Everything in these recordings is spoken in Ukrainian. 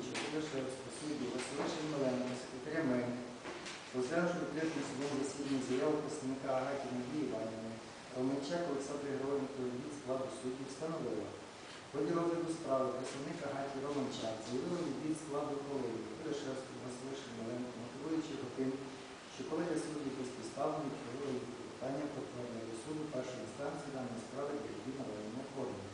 головуючого Кулешевського судді Василиша Миленко, секретаря Мельник, розглянувши відкритому судовому засіданні заяву представника Агаті Надії Іванівни, Романчак Олександр Григоренко від складу судді встановила. Ході розгляду справи представник Агаті Романчак заявила від складу колегії Кулешевського Василиша Миленко, мотивуючи його тим, що колегія суддів безпідставно відхилила їх питання про повернення до суду першої інстанції даної справи для її належного оформлення.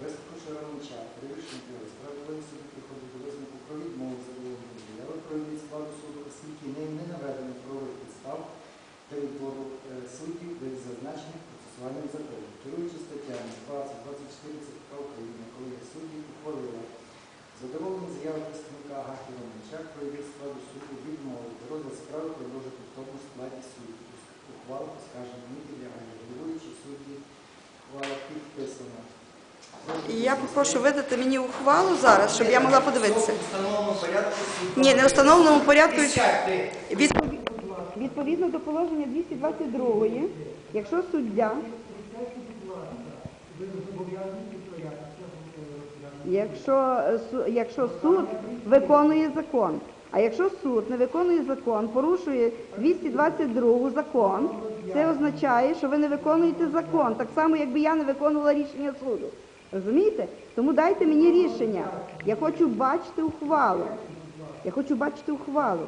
Вислухавши Романча, перевищення його справи суду приходить до висновку про відмову задоволення заяви про відвід складу суду, оскільки ним не наведено правових підстав для відбору е, суддів без зазначених процесуальних законів. Керуючи статтями 20, 24 ЦПК України, колегія суддів ухвалила задоволення заяви представника Агаті Романча про відвід складу суду відмовити розгляд справи продовжити в тому складі судді. Ухвала оскаржена не підлягає головуючі судді. Ухвала підписана. І я попрошу видати мені ухвалу зараз, щоб я могла подивитися. В встановленому порядку Ні, не в встановленому порядку. Відповідно до положення 222, якщо суддя, якщо, якщо суд виконує закон, а якщо суд не виконує закон, порушує 222 закон, це означає, що ви не виконуєте закон, так само, якби я не виконувала рішення суду. Розумієте? Тому дайте мені рішення. Я хочу бачити ухвалу. Я хочу бачити ухвалу.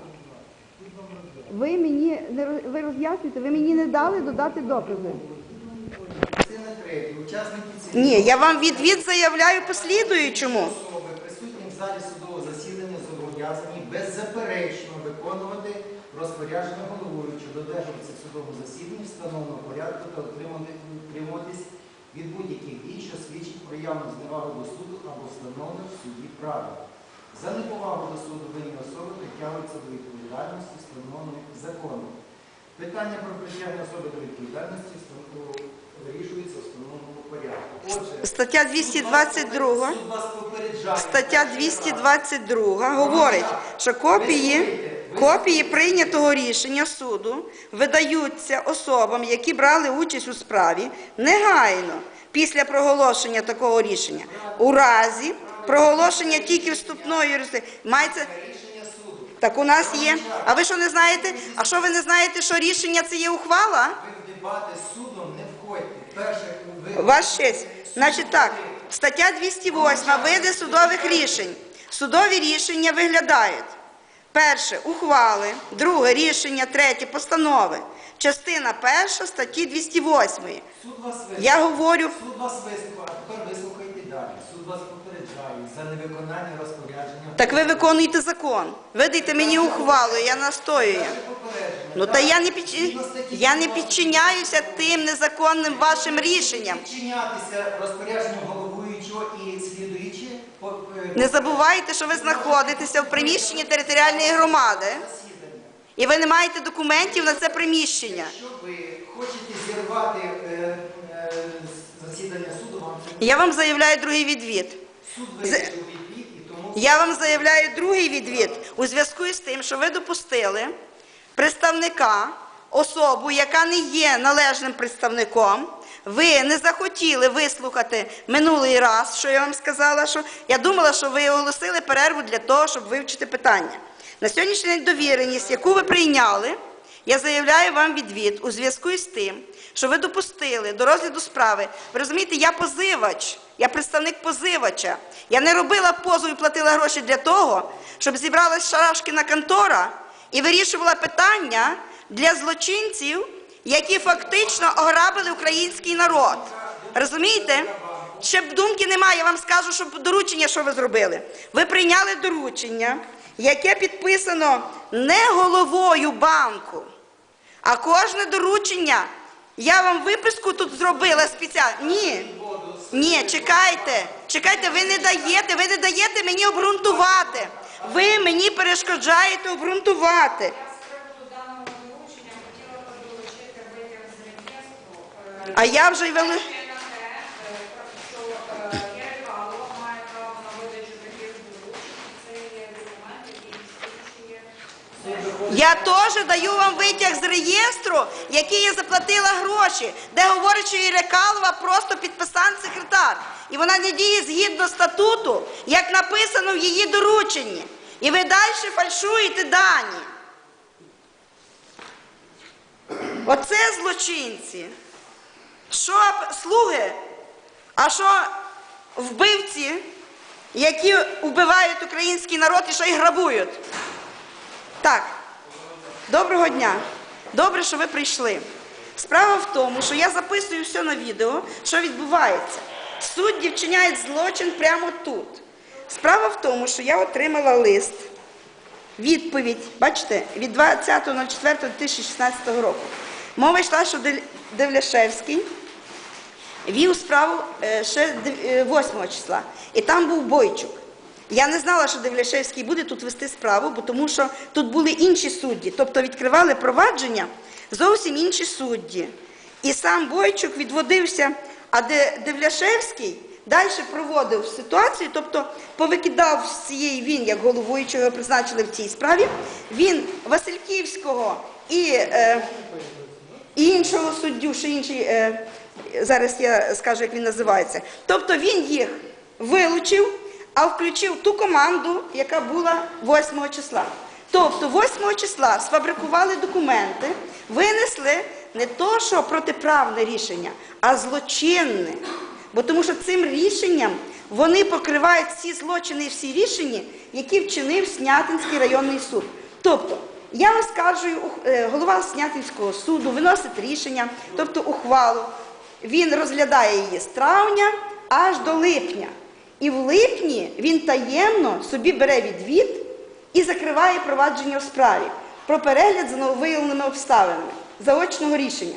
Ви мені ви роз'яснюєте, ви мені не дали додати докази. Учасники цієї Ні, я вам відвід заявляю послідуючому. особи присутні в залі судового засідання зобов'язані беззаперечно виконувати розпорядження головуючого, додержуватися в судовому засіданні встановленого порядку та отримати- утримуватись від будь-яких дій, що свідчить про явну зневагу до суду або встановлених в суді правил. За неповагу до суду винні особи притягуються до відповідальності, встановленої законом. Питання про притягнення особи до відповідальності встанов- вирішується в встановленому порядку. Отже, Стаття 222. Суд вас попереджає. Стаття 222 говорить, що копії, копії прийнятого рішення суду видаються особам, які брали участь у справі, негайно після проголошення такого рішення. У разі проголошення тільки вступної юрисдикції. Мається Рішення суду. так у нас є. А ви що не знаєте? А що ви не знаєте, що рішення це є ухвала? Ви в дебати з судом не. Ваш честь. Значить так, стаття 208 види судових рішень. Судові рішення виглядають. Перше ухвали, друге рішення, третє постанови. Частина перша статті 208. Суд вас вислухає. Я говорю, Суд вас вислухає, тепер вислухайте далі. Суд вас попереджає за невиконання розпорядження. так ви виконуєте закон. Видайте мені ухвалу, я настоюю. Перше попередження. Ну та я не під... я не підчиняюся тим незаконним вашим рішенням. Підчинятися розпорядженню головуючого і е, Не забувайте, що ви знаходитеся в приміщенні територіальної громади, і ви не маєте документів на це приміщення. Якщо ви хочете зірвати е, е, засідання суду, вам Я вам заявляю другий відвід. суд вирішив відвід і тому Я вам заявляю другий відвід у зв'язку з тим, що ви допустили представника, особу, яка не є належним представником. Ви не захотіли вислухати минулий раз, що я вам сказала, що я думала, що ви оголосили перерву для того, щоб вивчити питання. На сьогоднішній день довіреність, яку ви прийняли, я заявляю вам відвід у зв'язку з тим, що ви допустили до розгляду справи. Ви розумієте, я позивач, я представник позивача. Я не робила позов і платила гроші для того, щоб зібралась шарашкіна контора і вирішувала питання для злочинців, які фактично ограбили український народ. Розумієте? Ще б думки немає, я вам скажу, що доручення, що ви зробили. Ви прийняли доручення, яке підписано не головою банку, а кожне доручення. Я вам виписку тут зробила спеціально. Ні. Ні, чекайте, чекайте, ви не даєте, ви не даєте мені обґрунтувати. Ви мені перешкоджаєте обґрунтувати. А я вже й вели. Я теж даю вам витяг з реєстру, який я заплатила гроші, де говорить, що Ірекалова просто підписант секретар. і вона не діє згідно статуту, як написано в її дорученні. І ви далі фальшуєте дані. Оце злочинці. Що слуги, а що вбивці, які вбивають український народ і ще й грабують. Так, доброго дня. Добре, що ви прийшли. Справа в тому, що я записую все на відео, що відбувається. Судді вчиняють злочин прямо тут. Справа в тому, що я отримала лист, відповідь, бачите, від 20.04.2016 року. Мова йшла, що Девляшевський вів справу е, ще е, 8 числа, і там був Бойчук. Я не знала, що Девляшевський буде тут вести справу, тому що тут були інші судді, тобто відкривали провадження зовсім інші судді. І сам Бойчук відводився, а Де- Девляшевський далі проводив ситуацію, тобто повикидав з цієї він, як головуючого його призначили в цій справі, він Васильківського і. Е, іншого суддю, ще інший, е, зараз я скажу, як він називається. Тобто він їх вилучив, а включив ту команду, яка була 8 числа. Тобто 8 числа сфабрикували документи, винесли не то, що протиправне рішення, а злочинне. Бо тому що цим рішенням вони покривають всі злочини і всі рішення, які вчинив Снятинський районний суд. Тобто, я оскаржую е, голова Снятинського суду, виносить рішення, тобто ухвалу. Він розглядає її з травня аж до липня. І в липні він таємно собі бере відвід і закриває провадження у справі про перегляд за нововиявленими обставинами заочного рішення.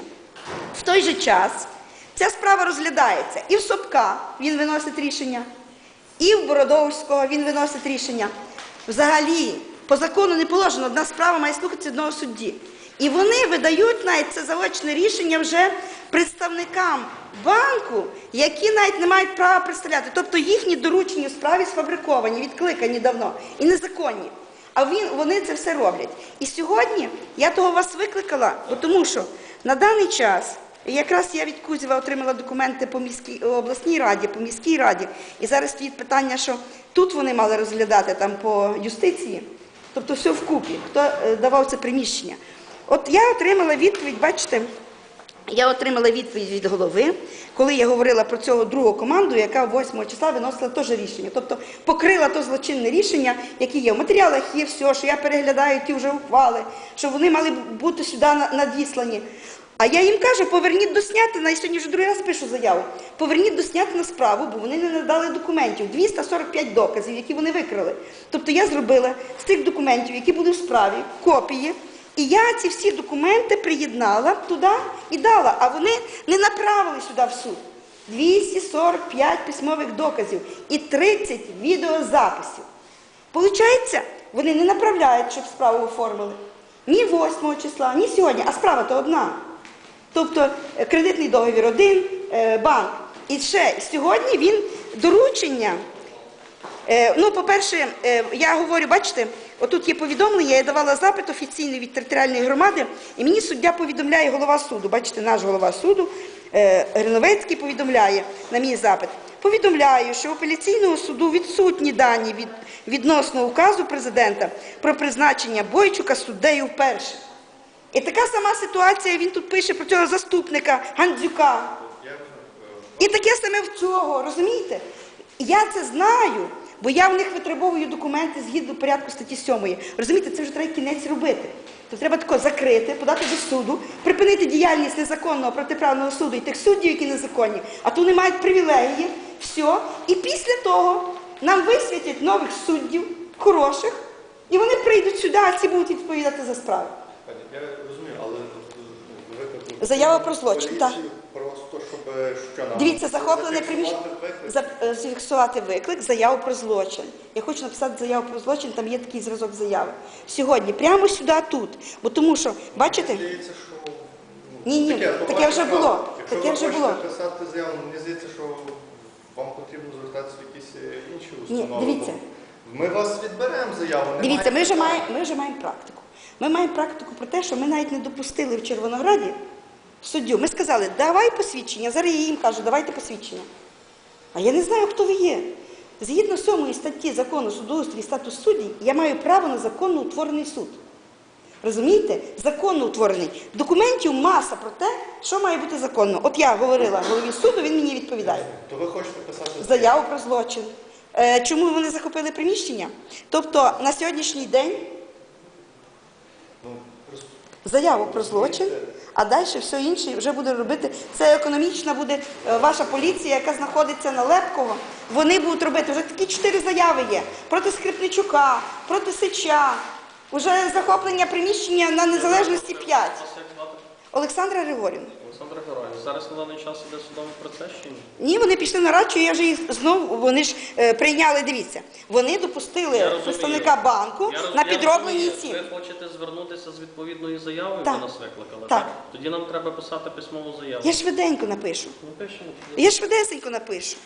В той же час ця справа розглядається і в Собка він виносить рішення, і в Бородовського він виносить рішення. Взагалі, по закону не положено, одна справа має слухатися одного судді. І вони видають навіть це заочне рішення вже представникам банку, які навіть не мають права представляти. Тобто їхні доручення у справі сфабриковані, відкликані давно і незаконні. А він, вони це все роблять. І сьогодні я того вас викликала, бо тому що на даний час якраз я від Кузєва отримала документи по міській обласній раді, по міській раді. І зараз стоїть питання, що тут вони мали розглядати там по юстиції, тобто все вкупі, хто е, давав це приміщення. От я отримала відповідь, бачите, я отримала відповідь від голови, коли я говорила про цього другу команду, яка 8 числа виносила теж рішення. Тобто покрила то злочинне рішення, яке є в матеріалах, є все, що я переглядаю ті вже ухвали, що вони мали бути сюди на- надіслані. А я їм кажу, поверніть до Снятина, і сьогодні вже другий раз пишу заяву. Поверніть до Снятина справу, бо вони не надали документів. 245 доказів, які вони викрали. Тобто я зробила з цих документів, які були в справі, копії. І я ці всі документи приєднала туди і дала, а вони не направили сюди в суд. 245 письмових доказів і 30 відеозаписів. Получається, вони не направляють, щоб справу оформили. Ні 8 числа, ні сьогодні, а справа то одна. Тобто е, кредитний договір один, е, банк. І ще сьогодні він доручення Е, Ну, по-перше, я говорю, бачите, отут є повідомлення, я давала запит офіційний від територіальної громади, і мені суддя повідомляє голова суду. Бачите, наш голова суду е, Гриновецький повідомляє на мій запит. Повідомляю, що у апеляційного суду відсутні дані від, відносно указу президента про призначення Бойчука суддею вперше. І така сама ситуація, він тут пише про цього заступника Гандзюка. І таке саме в цього, розумієте? Я це знаю, бо я в них витребовую документи згідно порядку статті 7. Розумієте, це вже треба кінець робити. То треба тако закрити, подати до суду, припинити діяльність незаконного протиправного суду і тих суддів, які незаконні, а то вони мають привілегії, все. І після того нам висвітять нових суддів, хороших, і вони прийдуть сюди, а ці будуть відповідати за справи. Я розумію, але ну, викликали Заява про злочин, так. поліцію Просто щоб е, що нам Дивіться, захоплене приміщення. е, Зафіксувати виклик, заяву про злочин. Я хочу написати заяву про злочин, там є такий зразок заяви. Сьогодні, прямо сюди, тут. Бо тому що, бачите, Здається, що ну, Ні, ні, таке побачите, вже було. Якщо таке ви вже хочете було. писати заяву, мені здається, що вам потрібно звертатися в якісь е, інші Ні, установи. дивіться. Ми вас відберемо заяву. дивіться, ми вже, питань. маємо, ми вже маємо практику. Ми маємо практику про те, що ми навіть не допустили в Червонограді суддю. Ми сказали, давай посвідчення. Зараз я їм кажу, давайте посвідчення. А я не знаю, хто ви є. Згідно 7 статті закону судоустрій і статус суддів, я маю право на законно утворений суд. Розумієте? Законно утворений. Документів маса про те, що має бути законно. От я говорила голові суду, він мені відповідає. То ви хочете писати Заяву про злочин. Е, Чому вони захопили приміщення? Тобто на сьогоднішній день заяву про злочин, а далі все інше вже буде робити. Це економічна буде е, ваша поліція, яка знаходиться на Лепково. Вони будуть робити вже такі чотири заяви є проти Скрипничука, проти Сича. Уже захоплення приміщення на незалежності 5. Олександра Григорівна. Олександр Героїв. Зараз на даний час іде судовий процес чи ні? Ні, вони пішли на радчу, я вже їх знову, вони ж е, прийняли, дивіться, вони допустили розумію. представника банку Я роз- на я підроблені розумію. ціни. Ви хочете звернутися з відповідною заявою, Так. ви нас викликали, Так. Тоді нам треба писати письмову заяву. Я швиденько напишу. Ну, пишемо. Я швидесенько напишу.